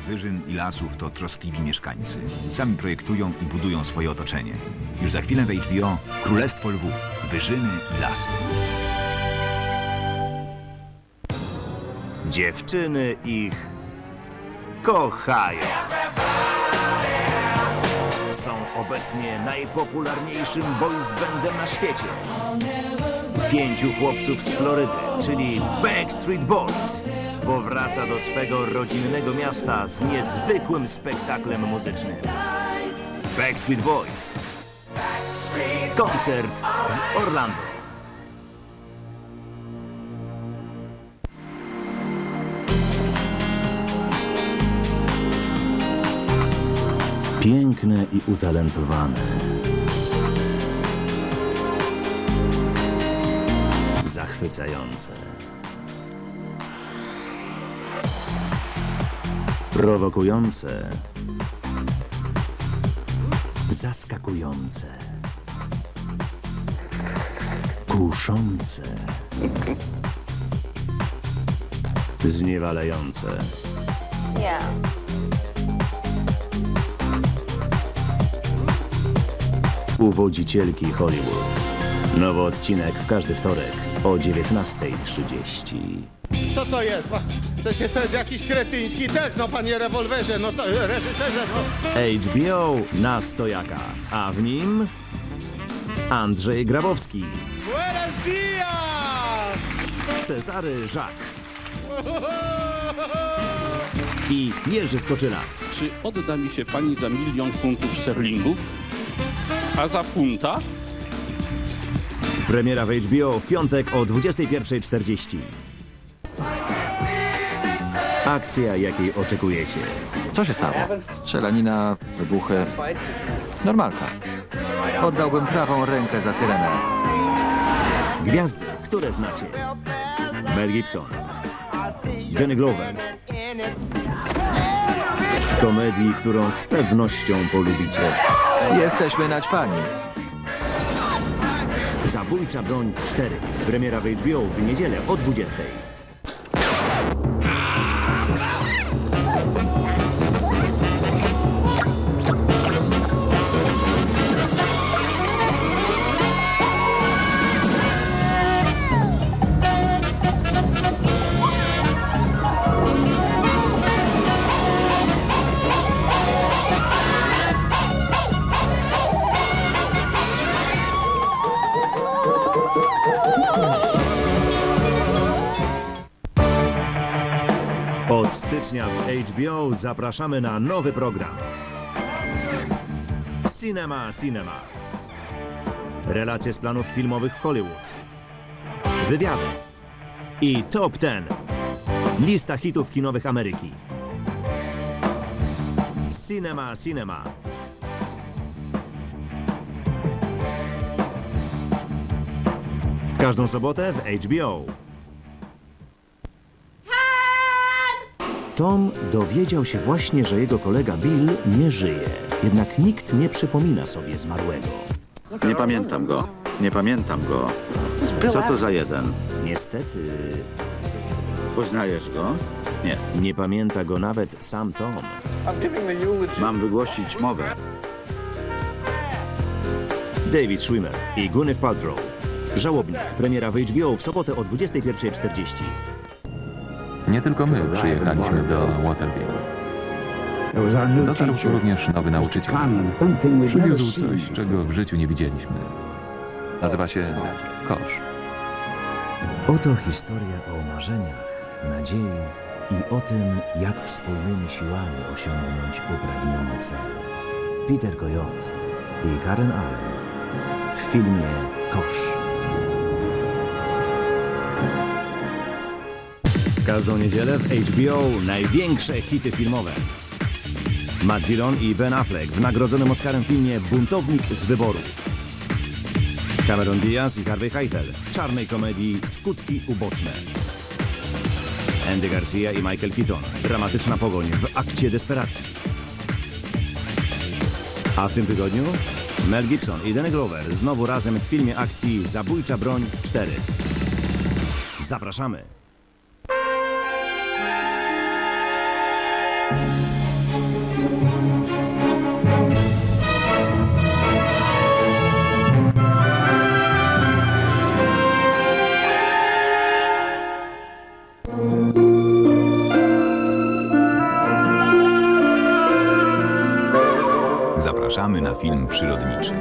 wyżyn i lasów to troskliwi mieszkańcy. Sami projektują i budują swoje otoczenie. Już za chwilę w HBO Królestwo Lwów, wyżyny i lasy. Dziewczyny ich kochają. Są obecnie najpopularniejszym boys bandem na świecie. Pięciu chłopców z Florydy, czyli Backstreet Boys, powraca do swego rodzinnego miasta z niezwykłym spektaklem muzycznym. Backstreet Boys. Koncert z Orlando. Piękne i utalentowane. Zachwycające. Prowokujące. Zaskakujące. Kuszące. Zniewalające. Yeah. Uwodzicielki Hollywood. Nowy odcinek w każdy wtorek o 19.30. Co to jest? Przecież to jest jakiś kretyński tekst, no panie rewolwerze, no co, reżyserze, no. HBO na stojaka, a w nim Andrzej Grabowski, Buenos dias! Cezary Żak i Jerzy Skoczylas. Czy odda mi się pani za milion funtów sterlingów? A za funta? Premiera w HBO w piątek o 21.40. Akcja, jakiej oczekujecie. Co się stało? Strzelanina, wybuchy. Normalka. Oddałbym prawą rękę za syrenę. Gwiazdy, które znacie. Mel Gibson, Danny Glover. Komedii, którą z pewnością polubicie. Jesteśmy naćpani. Zabójcza broń 4. Premiera w HBO w niedzielę o 20. Od stycznia w HBO zapraszamy na nowy program. Cinema Cinema. Relacje z planów filmowych w Hollywood. Wywiady. I Top Ten. Lista hitów kinowych Ameryki. Cinema Cinema. W każdą sobotę w HBO. Tom dowiedział się właśnie, że jego kolega Bill nie żyje. Jednak nikt nie przypomina sobie zmarłego. Nie pamiętam go. Nie pamiętam go. Co to za jeden? Niestety Poznajesz go? Nie. nie pamięta go nawet sam Tom. Mam wygłosić mowę. David Schwimmer i Gwyneth Paltrow. Żałobnik. Premiera w HBO w sobotę o 21.40. Nie tylko my przyjechaliśmy do Waterville. Dotarł tu również nowy nauczyciel. Przywiózł coś, czego w życiu nie widzieliśmy. Nazywa się kosz. Oto historia o marzeniach, nadziei i o tym, jak wspólnymi siłami osiągnąć upragniony cel. Peter Coyote i Karen Allen w filmie Kosz. Każdą niedzielę w HBO największe hity filmowe. Matt Dillon i Ben Affleck w nagrodzonym Oscarem filmie Buntownik z wyboru. Cameron Diaz i Harvey Keitel w czarnej komedii Skutki uboczne. Andy Garcia i Michael Keaton. Dramatyczna pogoń w akcie desperacji. A w tym tygodniu Mel Gibson i Danny Glover znowu razem w filmie akcji Zabójcza broń 4. Zapraszamy. Zapraszamy na film przyrodniczy.